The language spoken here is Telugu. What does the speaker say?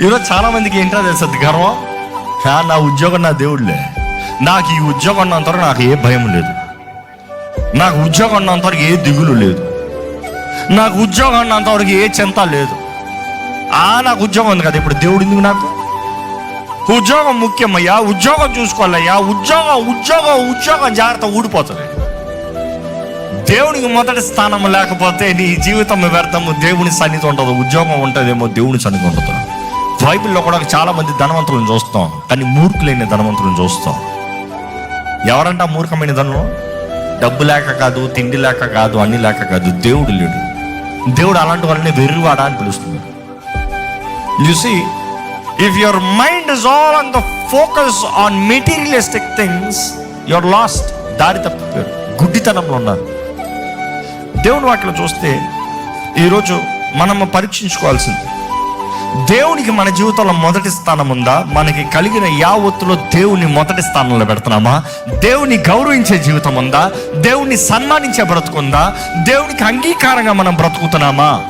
ఈరోజు చాలా మందికి ఏంటో తెలుస్తుంది గర్వం? నా ఉద్యోగం నా దేవుడులే నాకు ఈ ఉద్యోగం ఉన్నంతవరకు నాకు ఏ భయం లేదు. నాకు ఉద్యోగం ఉన్నంతవరకు ఏ దిగులు లేదు. నాకు ఉద్యోగం ఉన్నంతవరకు ఏ చింత లేదు. ఆ నాకు ఉద్యోగం ఉంది కదా ఇప్పుడు దేవుడు ఎందుకు నాకు? ఉద్యోగం ముఖ్యమయ్యా ఉద్యోగం చూసుకోవాలయ్యా ఉద్యోగం ఉద్యోగం ఉద్యోగం జాగ్రత్త ఊడిపోతుంది. దేవునికి మొదటి స్థానం లేకపోతే నీ జీవితం వ్యర్థము దేవుని సన్నిధి ఉండదు ఉద్యోగం ఉంటుందేమో దేవుని సన్నిధి ఉండదు. బైబిల్లో కూడా చాలా మంది ధనవంతులను చూస్తాం. కానీ మూర్ఖులైన ధనవంతులను చూస్తాం. ఎవరంట మూర్ఖమైన ధనం డబ్బు లేక కాదు తిండి లేక కాదు అన్ని లేక కాదు దేవుడు లేడు. దేవుడు అలాంటి వాళ్ళని వెర్రివాడా అని పిలుస్తున్నాడు. You see if your mind is all on the focus on materialistic things you're lost దారి తప్పిపోయారు. గుడ్డితనంలో ఉన్నారు. దేవుని వాటిలో చూస్తే ఈరోజు మనం పరీక్షించుకోవాల్సింది. దేవునికి మన జీవితంలో మొదటి స్థానం ఉందా? మనకి కలిగిన యావత్తులో దేవుని మొదటి స్థానంలో పెడుతున్నామా? దేవుని గౌరవించే జీవితం ఉందా? దేవుని సన్మానించే బ్రతుకుందా దేవునికి అంగీకారంగా మనం బ్రతుకుతున్నామా?